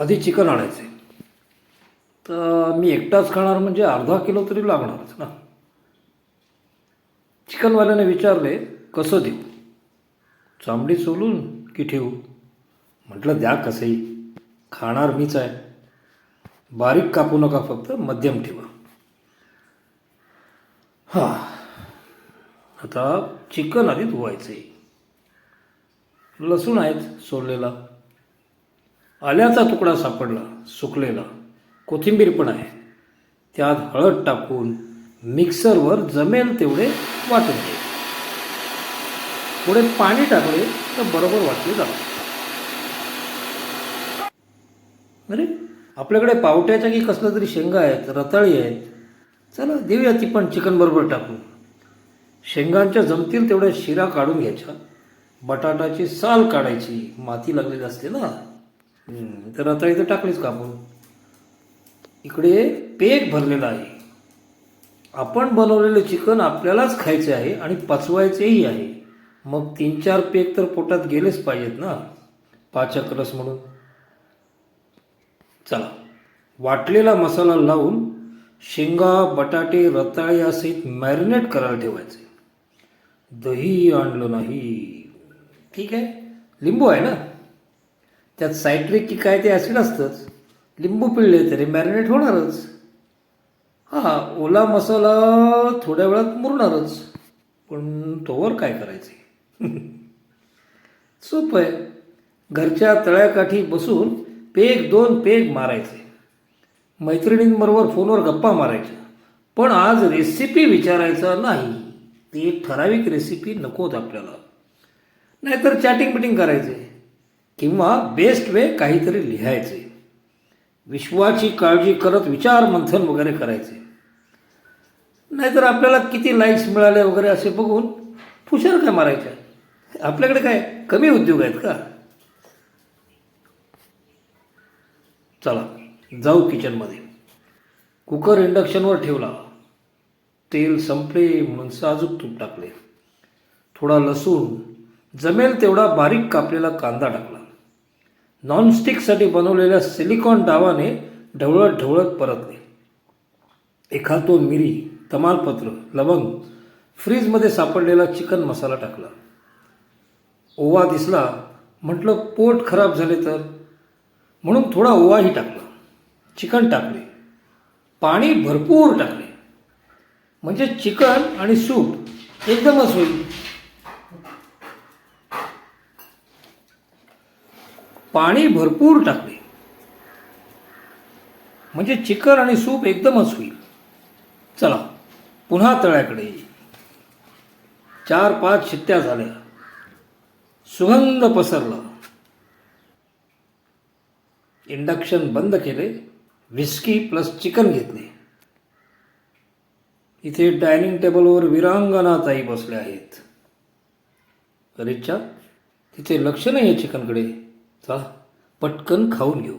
आधी चिकन आणायचे. तर मी एकटाच खाणार म्हणजे अर्धा किलो तरी लागणारच ना. चिकनवाल्याने विचारले कसं देऊ? चांबडी सोलून की ठेवू? म्हटलं द्या कसंही. खाणार मीच आहे. बारीक कापू नका फक्त मध्यम ठेवा. हां. आता चिकन आधी धुवायचे लसूण आहेत सोललेला. आल्याचा तुकडा सापडला सुकलेला. कोथिंबीर पण आहे. त्यात हळद टाकून मिक्सरवर जमेल तेवढे वाटून घे. पुढे पाणी टाकले तर बरोबर वाटले जातात अरे आपल्याकडे पावट्याच्या की कसलं तरी शेंगा आहेत रताळी आहेत? चला देऊया ती पण चिकन बरोबर टाकून. शेंगांच्या जमतील तेवढ्या शिरा काढून घ्यायच्या. बटाटाची साल काढायची. माती लागलेली असते ना? तर रताळी तर टाकलीच कापून इकडे पेक भरलेला आहे. आपण बनवलेलं चिकन आपल्यालाच खायचे आहे आणि पचवायचेही आहे. मग तीन चार पेक तर पोटात गेलेच पाहिजेत ना? पाचक रस म्हणून. चला वाटलेला मसाला लावून शेंगा बटाटे रताळे असे मॅरिनेट करायला ठेवायचे. दही आणलं नाही. ठीक आहे? लिंबू आहे ना? त्यात सायट्रिक की काय ते ॲसिड असतंच. लिंबू पिळले तरी मॅरिनेट होणारच. हां ओला मसाला थोड्या वेळात मुरणारच. पण तोवर काय करायचे? सोपं आहे. घरच्या तळ्याकाठी बसून पेग दोन पेग मारायचे. मैत्रिणींबरोबर फोनवर गप्पा मारायच्या. पण आज रेसिपी विचारायचा नाही. ते ठराविक रेसिपी नकोत आपल्याला. नाहीतर चॅटिंग बिटिंग करायचे. किंवा बेस्ट वे काहीतरी लिहायचे. विश्वाची काळजी करत विचार मंथन वगैरे करायचे. नाहीतर आपल्याला किती लाईक्स मिळाले वगैरे असे बघून फुशार काय मारायच्या आपल्याकडे काय कमी उद्योग आहेत का? चला जाऊ किचनमध्ये कुकर इंडक्शनवर ठेवला. तेल संपले म्हणून साजूक तूप टाकले. थोडा लसूण जमेल तेवढा बारीक कापलेला कांदा टाकला. नॉनस्टिकसाठी बनवलेल्या सिलिकॉन डावाने ढवळत ढवळत परतले. एखादो मिरी तमालपत्र लवंग फ्रीजमध्ये सापडलेला चिकन मसाला टाकला. ओवा दिसला म्हटलं पोट खराब झाले तर? म्हणून थोडा ओवाही टाकला. चिकन टाकले. पाणी भरपूर टाकले. म्हणजे चिकन आणि सूप एकदमच होईल. पाणी भरपूर टाकले. म्हणजे चिकन आणि सूप एकदमच होईल. चला पुन्हा तळ्याकडे चार पाच शिट्ट्या झाल्या. सुगंध पसरला. इंडक्शन बंद केले. व्हिस्की प्लस चिकन घेतले. इथे डायनिंग टेबलवर विरांगणाताई बसल्या आहेत. रिचा तिथे लक्ष नाही आहे चिकनकडे. चला पटकन खाऊन घेऊ.